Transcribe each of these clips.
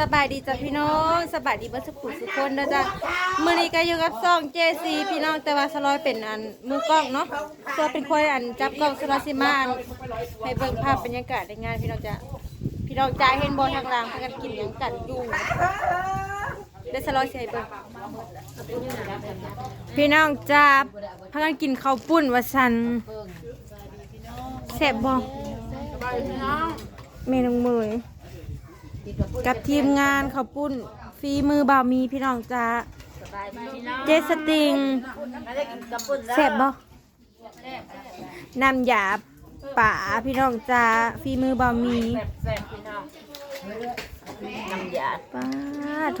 สบายดีจ้ะพี่น้องสบายดีเบัสกุสุกคนเด้อจ้ะมื้อนี้ก็อยู่กับซ่องเจซีพี่น้องแต่ว่าสลอยเป็นอันมือกล้องเนาะตัวเป็นคนอันจับกล้องสลอยสิมาอันให้เบิ่งภาพบรรยากาศในงานพี่น้องจ้ะพี่น้องจ้าเห็นบ่ทางหล่างพากันกินหยังกันอยู่เดี๋ยวสลอยสิให้เบิ่งพี่น้องจ้าพากันกินข้าวปุ้นว่าซั่นแซ่บบ่เมนูมือ กับทีมงานข้าวปุ้นฝีมือบ่าวมีพี่น้องจ้าเจสติงแซ่บบ่น้ำยาป่าพี่น้องจ้าฝีมือบ่าวมีแซ่บพี่น้องน้ำยาป้าโถ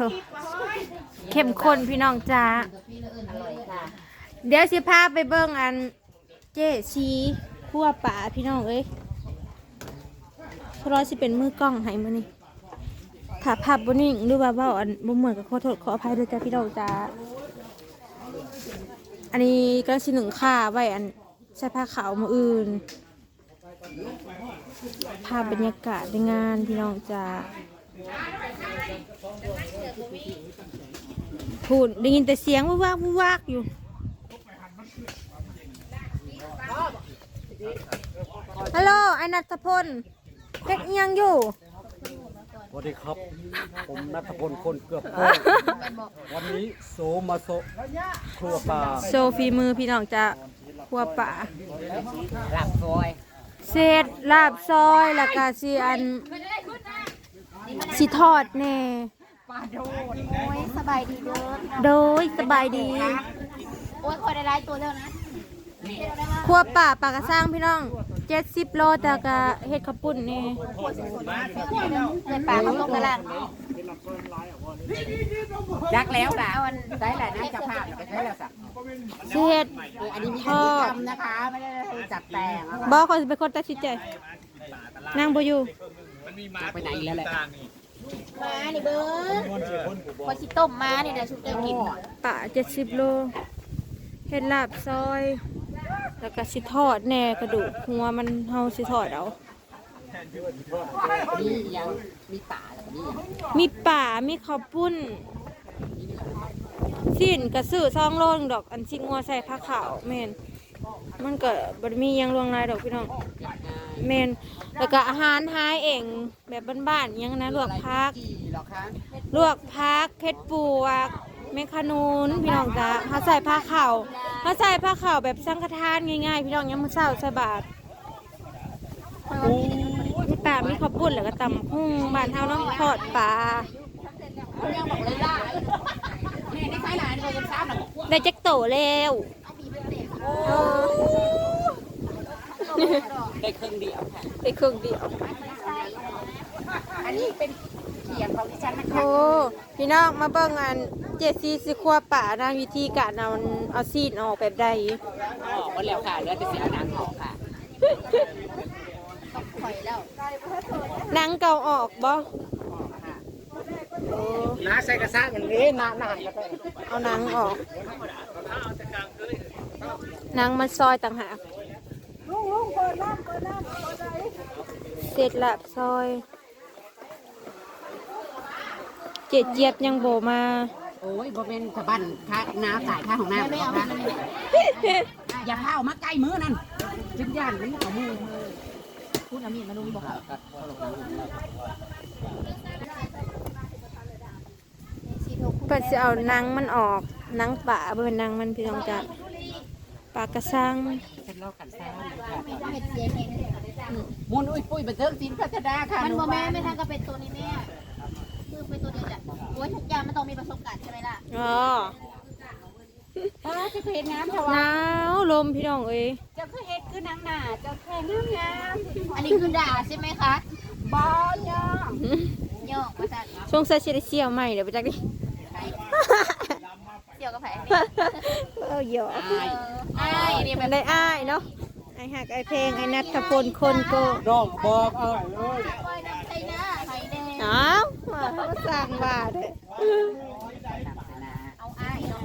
เข้มข้นพี่น้องจ้าอร่อยค่ะเดี๋ยวสิพาไปเบิ่งอันเจชีคั่วป่าพี่น้องเอ้ยเพราะสิเป็นมือกล้องให้มื้อนี้ ถ้าภาพบ่นิ่งหรือว่าเว้าอันบ่เหมือนก็ขอโทษขออภัยด้วยจ้าพี่น้องจ้าอันนี้ก็สิหนึ่งค่าไว้อันใส่ผ้าขาวมืออื่น ภาพบรรยากาศในงานพี่น้องจ้าพูดได้ยินแต่เสียงวูวากวูวากอยู่ฮัลโหลไอ้นัทพลเฮ็ดอิหยังอยู่ สวัสดีครับ ผมนัทพลคนเกือบโค้วันนี้โสมาโซครัวปลาโซฟีมือพี่น้องจะขัวป่าหลับซอยเศษลาบซอยแล้วก็สิอันสิทอดแน่โอ้ยสบายดีเด้อโดยสบายดี โอ้ยคอยได้หลายตัวแล้วนะขัวป่าปลากระสร้างพี่น้องเจ็ดสิบโลแต่ก็เฮ็ดข้าวปุ้นนี่เลยปลาเขาลงกระลังจักแล้วล่ะใช้แหละน้ำจับภาพแล้วก็ใช้แล้วสักสิเฮ็ดอันนี้มีทอดทำนะคะ ไม่ได้จัดแต่งบ่ขอยสิเป็นคนตัดสินใจนางบ่อยู่จักไปไหนอีกแล้วแหละมานี่เบิ้งคอยสิต้มมานี่เดี๋ยวชุบเจ้ากินป่าเจ็ดสิบโลเฮ็ดลาบซอย แล้วก็สิทอดแหน่กระดูกหัวมันเฮาสิทอดเอา มียังมีป่าแล้วก็มียังมีป่ามีข้าวปุ้น สิ้นกระสือซองโลนดอกอันชิงัวใส่ผ้าขาวแม่นมันก็บดมีหยังลวงลายดอกพี่น้องแม่นแล้วก็อาหารหายเองแบบบ้านๆหยังนะลวกพัก กี่หรอคะลวกพักเพชรปวก เมคานูนพี่น้องจ้าเขาใส่ผ้าขาวเขาใส่ผ้าขาวแบบสังฆทานง่ายๆ พี่น้องยังมือเศร้าใส่บาตรมีป่ามีข้าวปุ้นแล้วก็ตำหุ้งบ้านเฮาเนาะทอดปลายังบอกเลยล่ะนี่ได้ใช้หลายเลยยังซ้ำหรอได้แจ็คโตแล้วเออได้ครึ่งเดียวค่ะได้ครึ่งเดียวอันนี้เป็น เขียงของดิฉันนะโอ้คะพี่น้องมาเบิ่งอันเจซีสิครัวป่านะวิธีการเอาเอาซีนออกแบบใดออกมาแล้วค่ะเหลือแต่เสียหนังออกค่ะข่อยแล้วหนังเก่าออกบ่โอ้น้าใส่กระซ่าอย่างนี้น้าหนังกระซ่าเอาหนังออกหนังมันซอยต่างหากเสร็จละซอย เจ็ดเจี๊ยบยังโบมา โอ้ยบ่เป็นสะบันค่าน้าจ่ายค่าของน้ำไม่เอาค่ะอย่าเข้ามาใกล้มือนั่นจิ้นย่านนี้ของมือพูดอามีดมาลุงบอกสีทกเพื่อจะเอาหนังมันออกหนังป่าบ่เป็นหนังมันพี่น้องจัดปลากระซังฉันลอกกันซ่าเห็ดเสียงเห็นมุนอุ้ยปุ้ยบันเทิงศิลป์พัฒนาค่ะมันบ่แม่ไม่ทางก็เป็นตัวนี้แม่ คือเป็นตัวเดียวจ้ะโอ้ยทุกอย่างมันต้องมีประสบการณ์ใช่ไหมล่ะอ๋อป้าจะเห็นงามเถอะหวะนาวลมพี่น้องเอ้ยเจ้าคือเฮ็ดคือนางหน้าเจ้าแค่งามงามอันนี้คือด่าใช่ไหมคะบอลย่อย่องมาสั่นช่วงใส่เชลเซียวใหม่เดี๋ยวไปจักดิเสี่ยวกับแผลนี่เออเยอะอายไอ้นี่มันได้อ้ายเนาะไอ้หักไอ้เพลงไอ้นัทพลคนโกน้องบอกเอ้ยเอ้ยคอยน้ำใส่หน้าไข่แดง อ้าวมา เขาก็สั่งว่าเด้อเอาไอ้เนาะ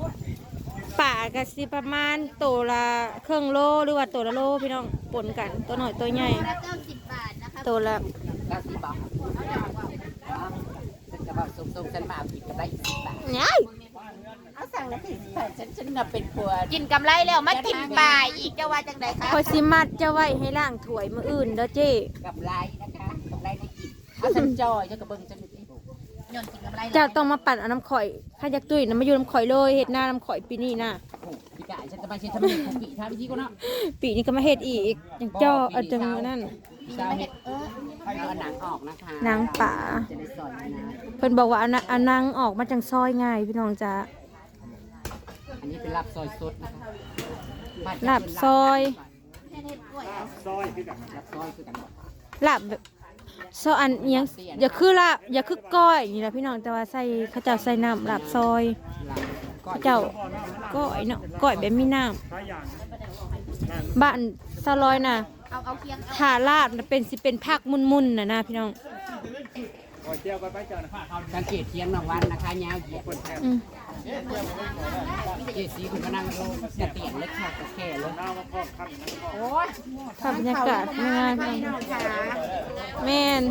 ป่ากะสิประมาณตัวละเครื่องโลหรือว่าตัวละโลพี่น้องปนกันตัวหน่อยตัวใหญ่ละเก้าสิบบาทนะคะตัวละเก้าสิบบาทเอาดอกว่าจะส่งฉันมาเอากินกำไรอีกสิบบาทง่ายเอาสั่งแล้วสิบบาทฉันฉันน่ะเป็นผัวกินกำไรแล้วมากินปลาอีกจะว่าจังไดคะคอยสิมัดจะไว้ให้ล่างถ้วยมื้ออื่นเด้อเจ้กำไรนะคะกำไรได้กินเอาฉันจอยฉันกระเบิ้งฉันนี่ ย้อนกินกำไรเจ้าต้องมาปั่นเอาน้ำข่อยข้าอยากตุ้ยน้ำมาอยู่น้ำข่อยเลยเฮ็ดหน้าน้ำข่อยปีนี้น่ะพี่กายฉันจะไปเช็ดทำเนียบปีทำวิธีก็เนาะปีนี้ก็มาเฮ็ดอีกอย่างเจ้าเอาจังนั่นสาวเห็ดเออเอาหนังออกนะคะนางป่า จะได้สอนนะเพิ่นบอกว่าเอานะเอานางออกมาจังซอยง่ายพี่น้องจ้า อันนี้เป็นลาบซอยสดนะคะลาบซอยแค่เฮ็ดกล้วยเอาซอยคือกันลาบซอยคือกันหมดลาบแบบ ซออันเอียงอย่าคือลาบอย่าคือก้อยนี่นะพี่น้องแต่ว่าใส่เขาเจ้าใส่น้ำลาบซอยลาบก้อเขาเจ้าก้อยเนาะก้อยแบบมีน้ำบ้านซาลอยน่ะเอาเอาเคียง ถ้าลาบน่ะเป็นสิเป็นผักมุนๆน่ะนะพี่น้อง สังเกตเทียงรางวัลนะคะยาวเหยียดอืมเจสีคุณมานั่งดูกระเตียนเล็กค่ะกระแค่เลยโอ้ยภาพบรรยากาศไม่ง่ายพี่น้องแม่น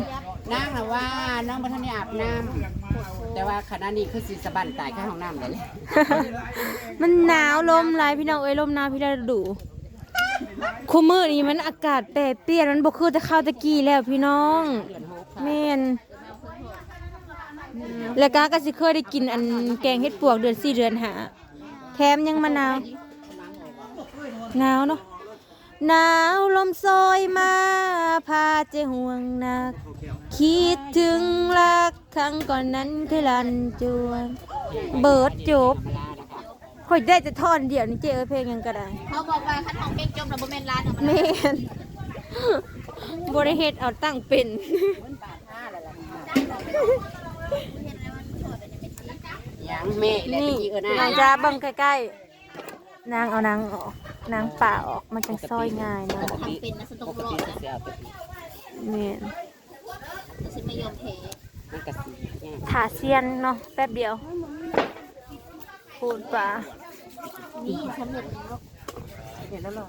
นั่งนะว่าน้องบัทันได้อาบน้ำแต่ว่าขณะนี้คือสิสะบันตายข้างห้องน้ำเลยมันหนาวลมหลายพี่น้องเอ้ยลมหนาวพี่ฤดูคุมือนี่มันอากาศแปรเปลี่ยนมันบ่คือแต่ข้าวตะกี้แล้วพี่น้องเดือนหกค่ะแม่น แล้วก็ก็สิเคยได้กินอันแกงเห็ดปวกเดือนสี่เดือนหาแถมยังมะนาวหนาวเนาะหนาวลมซอยมาพาใจห่วงหนัก คิดถึงรักครั้งก่อนนั้นเคยลันจวน เบิดจบมาลานะคะค่อยได้จะท่อนเดียวนี่เจ้เอ้ยเพลงหยังก็ได้เขาบอกว่าคันของเพลงจมแล้วบ่แม่นร้านเอามาแม่นบริเฮ็ดเอาตั้งเป็น ยังแม่และนี่พี่เออหนางน้าจะเบังใกล้ๆนางเอานางออกนางป่าออกมันจะซอยง่ายนะปกติทำเป็นนะสต๊ปอกกรอติดนะจะเอาไปแม่นแต่ฉันไม่ยอมแพ้มันกระสีเนี่ยถาเซียนเนาะแป๊บเดียวพูดป่านี่สำเร็จแล้วเห็นแล้วเหรอ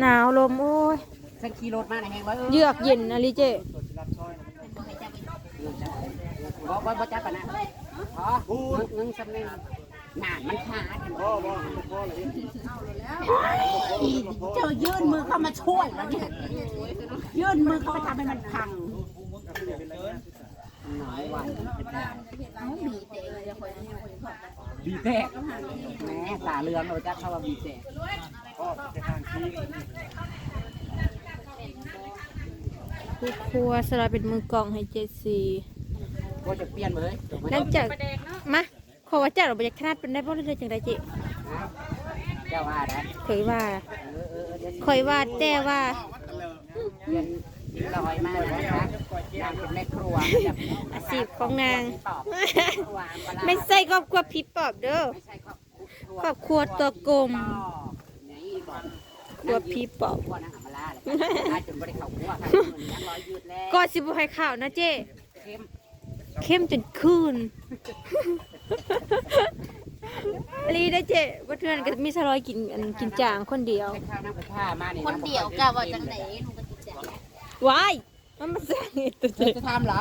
หนาวลมโอ้ยฉันขี่รถมาไหนแหงว่าเออเยือกเย็นนะลิเจ บ่บ่บ่จับปะนะพอนึงนึงสำเนึงหนามันขาดกันบ่บ่เจอยื่นมือเข้ามาช่วยแล้วเนี่ยยื่นมือเข้าไปทำให้มันพังหน่อยวันบีเตะเลยจะคอยนะบีแตกแหมตาเรืองเราจะเข้าว่าบีแตกครูครัวสลายเป็นมือกลองให้เจซี ก็จะเปลี่ยนเลยหลังจากมาขอว่าเจ้าเราไปจากขนาดเป็นได้บ่ได้เลยจังไดเจเจ้าว่าได้เคยว่าเออเออเดี๋ยวเคยว่าแต่ว่าเปลี่ยนลอยมากนะคะนางเป็นแม่ครัวอาชีพของนางตอบวางปลาร้าไม่ใช่ครอบครัวผีปอบเด้อไม่ใช่ครอบครัวครอบครัวตัวกลมนี่บอกครัวผีปอบครัวนางหามาล่าเลยอาจจะไม่ได้เข้าครัวค่ะยังร้อยยืดแล้วก็สิบ่ให้ข่าวนะเจ้ เข้มเข้มจนคืนลีได้เจ้ว่าเทือนก็มีสลอยกินอันกินจางคนเดียวไปข้าวน้ำกระท่ามาเนี่ยคนเดียวกะว่าจังไหนหนูก็ติดใจว้าย มันมาสร้างเหตุตัวเธเจ้อจะทำเหรอ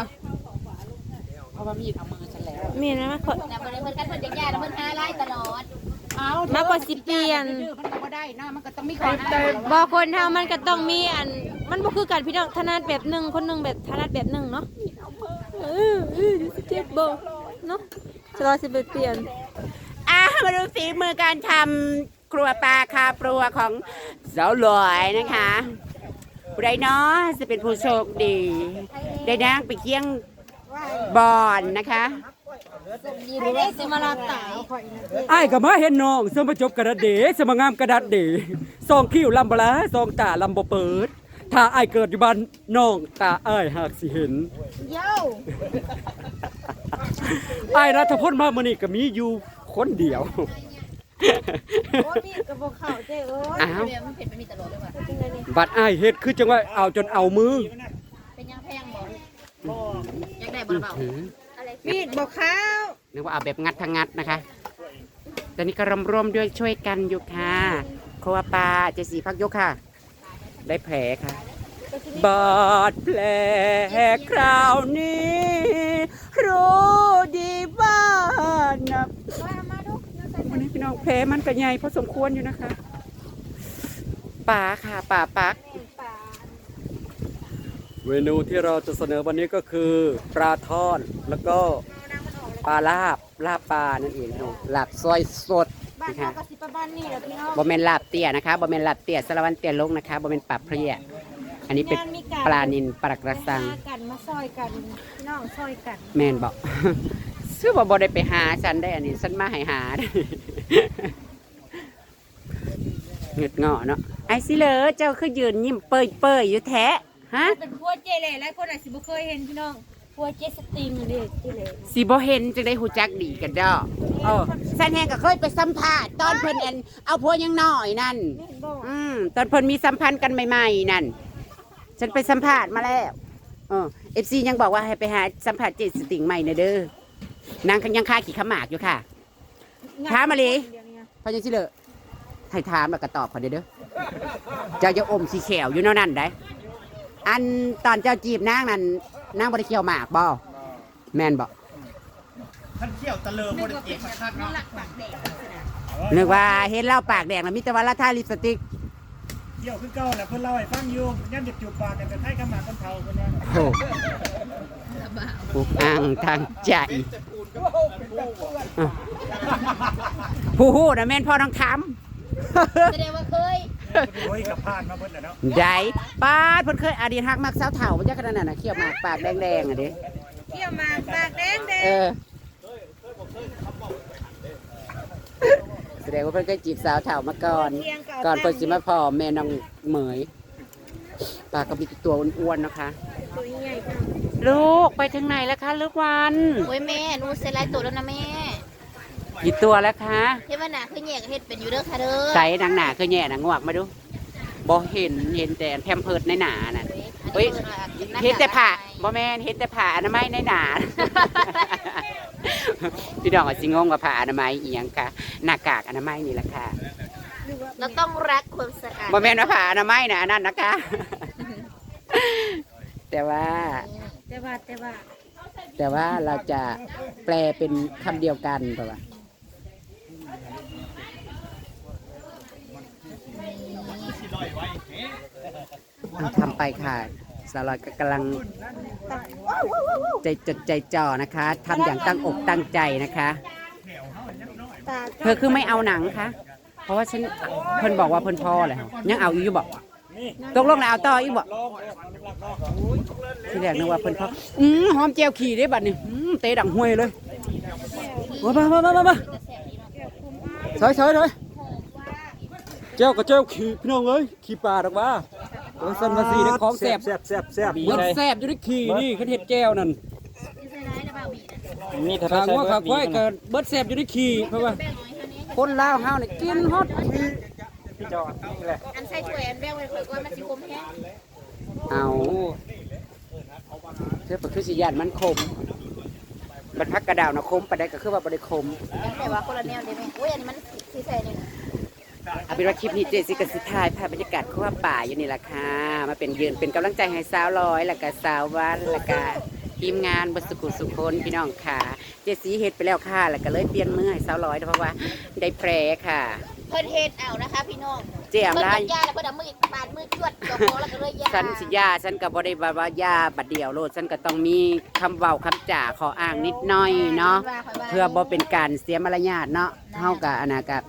เพราะว่ามีดเอามือฉันแล้วมีนะมาขอแต่บ่ได้เพิ่นกันเพิ่นจะยาแล้วเพิ่นหาไล่ตลอดเอามากกว่าสิเปลี่ยนมันก็บ่ได้นะมันก็ต้องมีของบอคนเฮามันก็ต้องมีอัน มันบ่คือกันพี่น้องถนัดแบบหนึงคนหนึงแบบถนัดแบบหนึงเนาะ เออเออเดี๋ยวสิเจ็บบ่เนาะสลอสิไปเปลี่ยน อะมาดูฝีมือการทำครัวปลาคาปลัวของสาวหลอยนะคะผู้ใดเนาะจะเป็นผู้โชคดี ได้นั่งไปเคี่ยงบอนนะคะดีรู้ว่าสิมาลาตายไอ้ายก็มาเห็นน้องสมประจบกระดาษเดสมางามกระดาษเดซองคิ้วลำบลาซองตาลำบ่เปิด ถ้าไอ้ายเกิดอยู่บ้านน้องตาอ้ายหากสิเห็น เย้าไอ้ายรัฐพลมามื้อนี้ก็มีอยู่คนเดียว โอ้มีกระบอกข้าวเจ้เอ้ยอ้าวเมียมันเผ็ดมันมีตลอดเลยว่ะเป็นไงนี่บัดอ้ายเฮ็ดคือจังว่าเอาจนเอามือเป็นยังแพงบ่อยากได้บ่เบามีดบอกข้าวนึกว่าเอาแบบงัดทางงัดนะคะ ตอนนี้ก็รวมรวมๆด้วยช่วยกันอยู่ค่ะครัวปลาเจสีพักยกค่ะ ได้แผลค่ะ บาดแผลคราวนี้ รู้ดีว่าดูวันนี้พี่น้องแพ้มันก็ใหญ่พอสมควรอยู่นะคะป่าค่ะป่าปัก เมนูที่เราจะเสนอวันนี้ก็คือปลาทอดแล้วก็ปลาลาบลาบปลานั่นเองเนาะลาบซอยสด บ้านนะเราคะก็สิประบ้านนี่แหละพี่น้องบะเมนลาบเตี้ยนะคะบะเมนลาบเตี้ยสารวันเตี้ยลงนะคะบะเมนปลาเพรียอันนี้เป็นงมีกรปลานินปลากระสังมากันมาซอยกันพี่น้องซอยกันแมนบอก ซื้อบ่บ่ได้ไปหาฉันได้อันนี้ฉันมาให้หาเงืดเงาะเนาะไอ้สิเลอเจ้าคือยืนยิ้มเปยเปยๆอยู่แท้ฮะ เป็นพวกเจเล่หลายคนอาจสิบ่เคยเห็นพี่น้อง พวกเจสติงเด้เจเล่สิบ่เห็นจึงได้หูจักดีกันดอกเออฉันแฮงก็เคยไปสัมภาษณ์ตอนเพิ่นอันเอาพวกยังน้อยนั่นนี่เห็นบ่อืมตอนเพิ่นมีสัมพันธ์กันใหม่ๆนั่น ฉันไปสัมภาษณ์มาแล้ว เออฟซียังบอกว่าให้ไปหาสัมภาษณ์เจสติงใหม่นะเด้อนางยังค่าขี่ขมากอยู่ค่ะ ถามมาเลยพอยังสิเลอให้ถามแล้วก็ตอบเขาเด้อเด้อเจ้าจะอมสีเขียวอยู่เนั่นนั่นได้ อันตอนเจ้าจีบนางนั่น นางบริเขียวหมากบ่แม่นบ่ท่านเที่ยวตะเลิงบริเอกคักๆเนาะนึกว่าเห็นเล่าปากแดงแล้วมีแต่ว่าละท่าลิปสติกเที่ยวคือเก่าแหละเพิ่นเล่าให้ฟังอยู่ย่ำเด็บจูบปากกันแต่ไทยขมาคนเฒ่าคนนั้นโอ้ปุกอ่างทางใจอะผู้หู้นะแม่นพ่อน้องคแสดงว่าเคย โอ้ยกับพานมาเพิ่นน่ะเนาะำได้ป้าดเพิ่นเคยอดีตฮักมักสาวเถ่ามันจะขนาดนั้นน่ะเขียวหมากปากแดงๆอะเด้เที่ยวมาปากแดงแดเองอแสดงว่าเพิ่นเคยจีบสาวเถ่ามาก่อนก่อนเพิ่นสิมาพ่อแม่น้องเหมยปากก็มีตัวอ้วนๆนะคะ ตัวใหญ่ค่ะลูกไปถึงไหนแล้วคะลูกวัน โอ้ยแม่หนูเซ็นไลน์ตัวแล้วนะแม่ กี่ตัวแล้วคะเทวนาคือแยกเฮ็ดเป็นอยู่เด้อค่ะเด้อใส่นางหนาคือแย่นางงวกมาดูบ่เห็นเห็นแต่แพมเพิร์ดในหนาน่ะ เฮ้ย เห็นแต่ผ่าบ่แม่นเห็นแต่ผ่าอนามัยในหนา พี่น้องก็สิงงว่าผ่าอนามัยอีหยังค่ะหน้ากากอนามัยนี่แหละค่ะเราต้องรักความสะอาดบ่แม่นว่าผ่าอนามัยนะอันนั้นนะคะ แต่ว่า แต่ว่าแต่ว่า แต่ว่าเราจะแปลเป็นคำเดียวกันป่าวะเอา ทำไปค่ะสาวลอยก็กำลังใจจดใจจ่อนะคะทำอย่างตั้งอกตั้งใจนะคะ เธอคือไม่เอาหนังคะเพราะว่าฉันเพิ่นบอกว่าเพิ่นพ่อแล้วยังเอาอยู่บอกตกลงแล้วเอาต่ออีกบอกที่แรกนึกว่าเพิ่นพออืมหอมแจวขี่ได้บัดนี้อืมเตะดังห้วยเลยมามามามามาถอยถอยถอย จ้ากับเจ้าขี่พี่น้องเอ้ยขี่ปลาดอกว่าโอ้ยสันมาสีได้ของแสบแซ่บแซ่บแซ่บเบิดแสบอยู่ในขี่นี่ขันเห็ดแก้วนั่นนี่ถ้าทางใช้ว่าเบิขาดควายเกิดเบิดแสบอยู่ในขี่เพราะว่าคนลาวเฮาเนี่ยกินฮอตขี่พี่จอดนี่แหละอันใส่ถ้วยอันแบ่งไว้ค่อยก่อนมันสิคมแฮงเอาเธอเป็นคือสิยานมันคมบันพักกระดาวนะคมปะได้ก็คือว่าบ่ได้คมยังแต่ว่าคนละแนวได้แม่โอ้ยอันนี้มันสิใส่นี่นะ เอาเป็นว่าคลิปนี้เจสิกสิทายภาพบรรยากาศขั้วป่าอยู่นี่แหละค่ะ มาเป็นยืนเป็นกำลังใจให้สาวลอยแล้วก็สาววันแล้วก็ทีมงานบสุขุสุคนพี่น้องค่ะ เจสีเฮ็ดไปแล้วค่ะ แล้วก็เลยเปลี่ยนมือให้สาวลอยเพราะว่าได้แพร่ค่ะ เพิ่นเฮ็ดเอานะคะ พี่น้องเจียมเพิ่นได้ตัดยาแล้วเพิ่นเอามือปาดมือจวดจบคอแล้วก็เลยยาฉันสิยาฉันก็บ่ได้ว่าว่ายาบัดเดียวโลดฉันก็ต้องมีคำเว้าคำจ่าขออ้างนิดหน่อยเนาะเพื่อบ่เป็นการเสียมารยาทเนาะเท่ากับอนากับ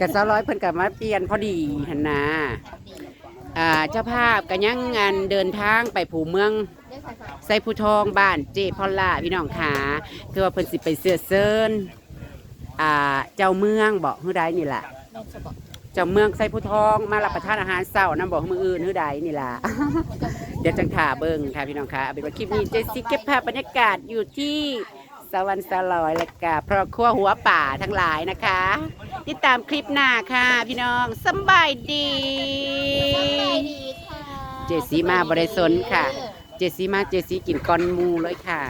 กับสาวร้อยเพิ่นกับมาเปลี่ยนพอดีหันนาอ่าเจ้าภาพก็ยังงานเดินทางไปผูเมืองไซผู้ทองบ้านเจพอลล่าพี่น้องขาคือว่าเพิ่นสิไปเสื้อเซินอ่าเจ้าเมืองบอกฮื้อใดนี่ล่ะเจ้าเมืองไซผู้ทองมารับประทานอาหารเช้านํบอกมืออื่นฮื้อใดนี่ล่ะเดี๋ยวจังถ่าเบิ่งค่ะพี่น้องค่ะเอาเป็นว่าคลิปนี้เจสซี่เก็บภาพบรรยากาศอยู่ที่ สวรรค์สลอยและกาเพราะครัวหัวป่าทั้งหลายนะคะ ติดตามคลิปหน้าค่ะ พี่น้องสำบายดี เจสซี่มาบริสนค่ะ เจสซี่มาเจสซี่กินก้อนหมูเลยค่ะ